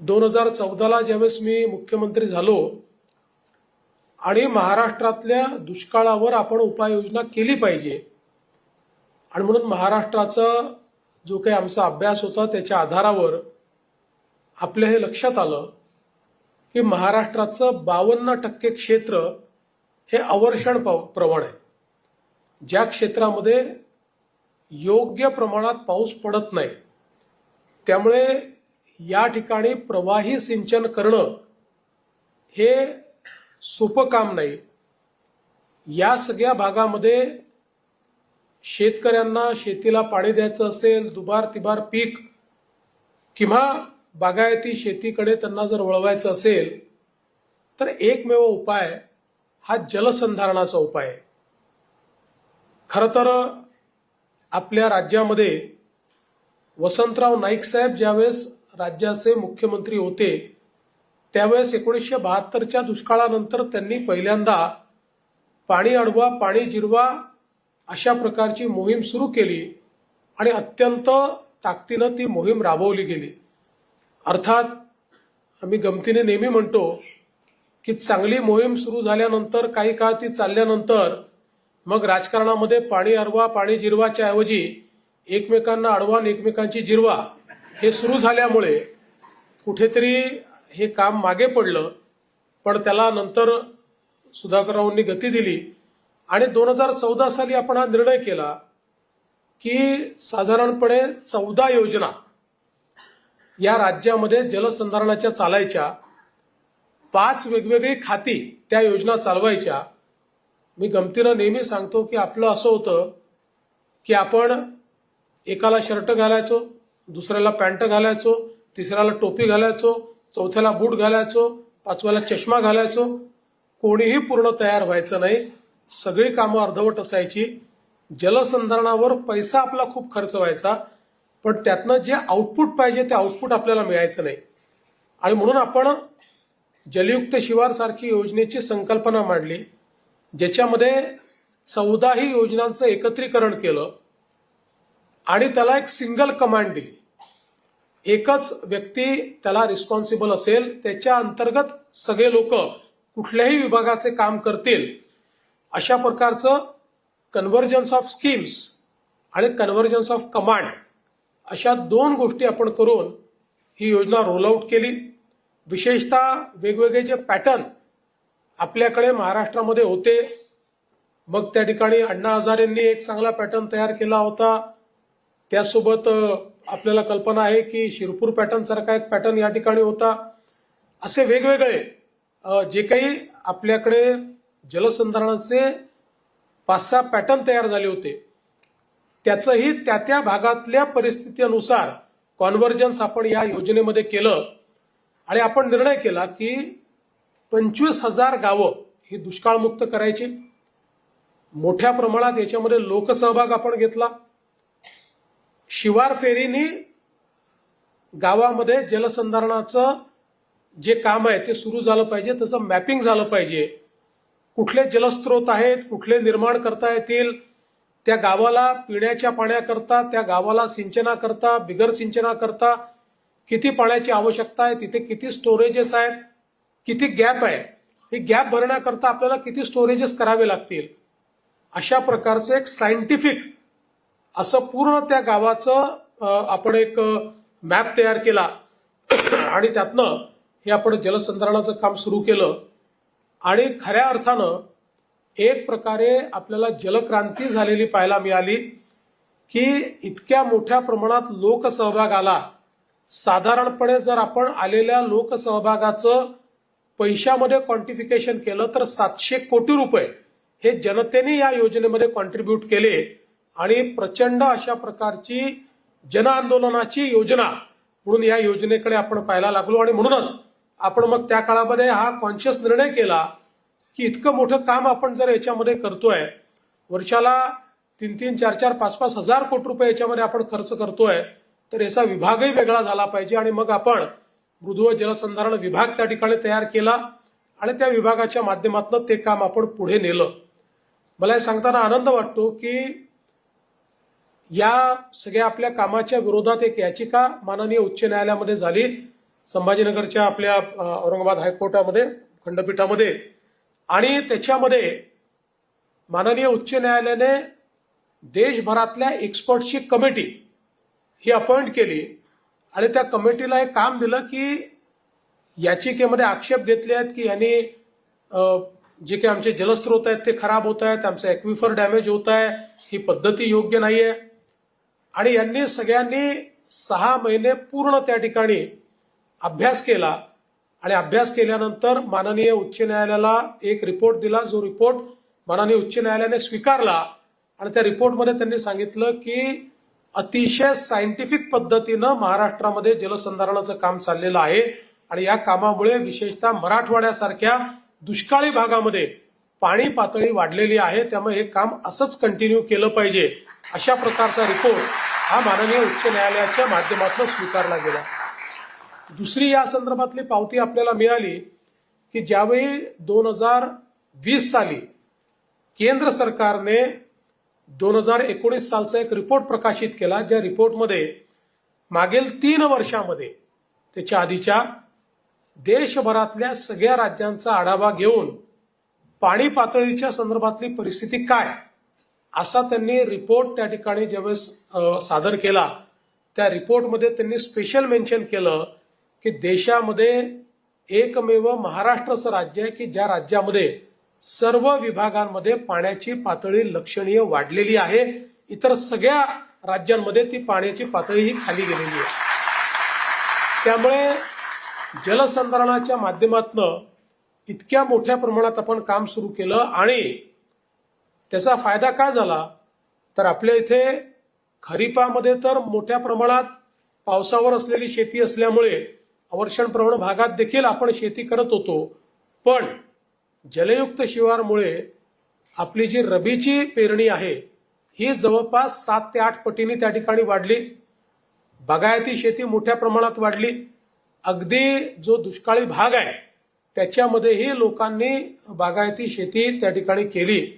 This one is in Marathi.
दोन हजार चौदाला ज्यावेळेस मी मुख्यमंत्री झालो आणि महाराष्ट्रातल्या दुष्काळावर आपण उपाययोजना केली पाहिजे आणि म्हणून महाराष्ट्राचा जो काही आमचा अभ्यास होता त्याच्या आधारावर आपल्या हे लक्षात आलं की महाराष्ट्राचं बावन्न टक्के क्षेत्र हे अवर्षण पाव- प्रवण आहे. ज्या क्षेत्रामध्ये योग्य प्रमाणात पाऊस पडत नाही त्यामुळे या ठिकाणी प्रवाही सिंचन करणं हे सोपं काम नाही. या सगळ्या भागामध्ये शेतकऱ्यांना शेतीला पाणी द्यायचं असेल दुबार तिबार पीक किंवा बागायती शेतीकडे त्यांना जर वळवायचं असेल तर एकमेव उपाय हा जलसंधारणाचा उपाय आहे. खरं तर आपल्या राज्यामध्ये वसंतराव नाईक साहेब ज्यावेळेस राज्याचे मुख्यमंत्री होते. त्यावेळेस एकोणीसशे बहात्तरच्या दुष्काळानंतर त्यांनी पहिल्यांदा पाणी अडवा पाणी जिरवा अशा प्रकारची मोहीम सुरू केली आणि अत्यंत ताकदीनं ती मोहीम राबवली गेली. अर्थात आम्ही गमतीने नेहमी म्हणतो की चांगली मोहीम सुरू झाल्यानंतर काही काळ ती चालल्यानंतर मग राजकारणामध्ये पाणी अडवा पाणी जिरवाच्या ऐवजी एकमेकांना अडवा आणि एकमेकांची जिरवा हे सुरू झाल्यामुळे कुठेतरी हे काम मागे पडलं पण त्याला नंतर सुधाकररावांनी गती दिली आणि दोन हजार चौदा साली आपण हा निर्णय केला की साधारणपणे चौदा योजना या राज्यामध्ये जलसंधारणाच्या चालायच्या पाच वेगवेगळी खाती त्या योजना चालवायच्या. मी गमतीनं नेहमी सांगतो की आपलं असं होतं की आपण एकाला शर्ट घालायचो दुसऱ्याला पॅन्ट घालायचो तिसऱ्याला टोपी घालायचो चौथ्याला बूट घालायचो पाचव्याला चष्मा घालायचो. कोणीही पूर्ण तयार व्हायचं नाही. सगळी कामं अर्धवट असायची. जलसंधारणावर पैसा आपला खूप खर्च व्हायचा. पण त्यातनं जे आउटपुट पाहिजे ते आउटपुट आपल्याला मिळायचं नाही. आणि म्हणून आपण जलयुक्त शिवार सारखी योजनेची संकल्पना मांडली ज्याच्यामध्ये चौदाही योजनांचं एकत्रीकरण केलं आणि त्याला एक सिंगल कमांड दिली. एकच व्यक्ती त्याला रिस्पॉन्सिबल असेल त्याच्या अंतर्गत सगळे लोक कुठल्याही विभागाचे काम करतील अशा प्रकारचं कन्व्हर्जन्स ऑफ स्कीम्स आणि कन्व्हर्जन्स ऑफ कमांड अशा दोन गोष्टी आपण करून ही योजना रोल आऊट केली. विशेषतः वेगवेगळे जे पॅटर्न आपल्याकडे महाराष्ट्रामध्ये होते. मग त्या ठिकाणी अण्णा हजारेंनी एक चांगला पॅटर्न तयार केला होता. त्यासोबत आपल्याला कल्पना आहे की शिरपूर पॅटर्न सारखा एक पॅटर्न या ठिकाणी होता. असे वेगवेगळे जे काही आपल्याकडे जलसंधारणाचे पाच सहा पॅटर्न तयार झाले होते. त्याचंही त्या त्या भागातल्या परिस्थितीनुसार कॉन्व्हर्जन्स आपण या योजनेमध्ये केलं आणि आपण निर्णय केला की पंचवीस हजार गावं ही दुष्काळमुक्त करायची. मोठ्या प्रमाणात याच्यामध्ये लोकसहभाग आपण घेतला. शिवार फेरीनी गावामध्ये जलसंधारणाचं जे काम आहे ते सुरू झालं पाहिजे त्याचं मॅपिंग झालं पाहिजे. कुठले जलस्रोत आहेत कुठले निर्माण करता येतील त्या गावाला पिण्याच्या पाण्याकरता त्या गावाला सिंचनाकरता बिगर सिंचनाकरता किती पाण्याची आवश्यकता आहे तिथे किती स्टोरेजेस आहेत किती गॅप आहे हे गॅप भरण्याकरता आपल्याला किती स्टोरेजेस करावे लागतील? अशा प्रकारचं एक सायंटिफिक असं पूर्ण त्या गावाचं आपण एक मॅप तयार केला. आणि त्यातनं हे आपण जलसंधारणाचं काम सुरू केलं. आणि खऱ्या अर्थानं एक प्रकारे आपल्याला जलक्रांती झालेली पाहायला मिळाली की इतक्या मोठ्या प्रमाणात लोकसहभाग आला. साधारणपणे जर आपण आलेल्या लोकसहभागाचं पैशामध्ये क्वांटिफिकेशन केलं तर सातशे कोटी रुपये हे जनतेने या योजनेमध्ये कॉन्ट्रीब्यूट केले. आणि प्रचंड अशा प्रकारची जन आंदोलनाची योजना म्हणून या योजनेकडे आपण पाहायला लागलो. आणि म्हणूनच आपण मग त्या काळामध्ये हा कॉन्शियस निर्णय केला की इतकं मोठं काम आपण जर याच्यामध्ये करतोय वर्षाला तीन तीन चार चार पाच पाच हजार कोटी रुपये याच्यामध्ये आपण खर्च करतोय तर याचा विभागही वेगळा झाला पाहिजे. आणि मग आपण मृदू व जलसंधारण विभाग त्या ठिकाणी तयार केला आणि त्या विभागाच्या माध्यमातून ते काम आपण पुढे नेलं. मला हे सांगताना आनंद वाटतो की या सगळ्या आपल्या कामाच्या विरोधात एक याचिका माननीय उच्च न्यायालयामध्ये झाली. संभाजीनगरच्या आपल्या औरंगाबाद हायकोर्टामध्ये खंडपीठामध्ये. आणि त्याच्यामध्ये माननीय उच्च न्यायालयाने देशभरातल्या एक्सपर्टची कमिटी ही अपॉइंट केली. आणि त्या कमिटीला एक काम दिलं की याचिकेमध्ये आक्षेप घेतले आहेत की यांनी जे काही आमचे जलस्रोत आहेत ते खराब होत आहेत आमचं ॲक्विफर डॅमेज होत आहे ही पद्धती योग्य नाही आहे आणि यांनी सगळ्यांनी सहा महिने पूर्ण त्या ठिकाणी अभ्यास केला. आणि अभ्यास केल्यानंतर माननीय उच्च न्यायालयाला एक रिपोर्ट दिला. जो रिपोर्ट माननीय उच्च न्यायालयाने स्वीकारला आणि त्या रिपोर्टमध्ये त्यांनी सांगितलं की अतिशय सायंटिफिक पद्धतीनं महाराष्ट्रामध्ये जलसंधारणाचं काम चाललेलं आहे. आणि या कामामुळे विशेषतः मराठवाड्यासारख्या दुष्काळी भागामध्ये पाणी पातळी वाढलेली आहे. त्यामुळे हे काम असंच कंटिन्यू केलं पाहिजे. अशा प्रकारचा रिपोर्ट हा माननीय उच्च न्यायालयाच्या माध्यमातून स्वीकारला गेला. दुसरी या संदर्भातली पावती आपल्याला मिळाली की ज्यावेळी दोन हजार वीस साली केंद्र सरकारने दोन हजार एकोणीस सालचा एक रिपोर्ट प्रकाशित केला ज्या रिपोर्टमध्ये मागील तीन वर्षामध्ये त्याच्या आधीच्या देशभरातल्या सगळ्या राज्यांचा आढावा घेऊन पाणी पातळीच्या संदर्भातली परिस्थिती काय? असा त्यांनी रिपोर्ट त्या ठिकाणी ज्यावेळेस सादर केला त्या रिपोर्टमध्ये त्यांनी स्पेशल मेन्शन केलं की देशामध्ये एकमेव महाराष्ट्र असं राज्य आहे की ज्या राज्यामध्ये सर्व विभागांमध्ये पाण्याची पातळी लक्षणीय वाढलेली आहे. इतर सगळ्या राज्यांमध्ये ती पाण्याची पातळी ही खाली गेलेली आहे. त्यामुळे जलसंधारणाच्या माध्यमातनं इतक्या मोठ्या प्रमाणात आपण काम सुरू केलं आणि त्याचा फायदा काय झाला? तर आपल्या इथे खरीपामध्ये तर मोठ्या प्रमाणात पावसावर असलेली शेती असल्यामुळे अवर्षणप्रवण भागात देखील आपण शेती करत होतो. पण जलयुक्त शिवारमुळे आपली जी रबीची पेरणी आहे ही जवळपास सात ते आठ पटीने त्या ठिकाणी वाढली. बागायती शेती मोठ्या प्रमाणात वाढली. अगदी जो दुष्काळी भाग आहे त्याच्यामध्येही लोकांनी बागायती शेती त्या ठिकाणी केली.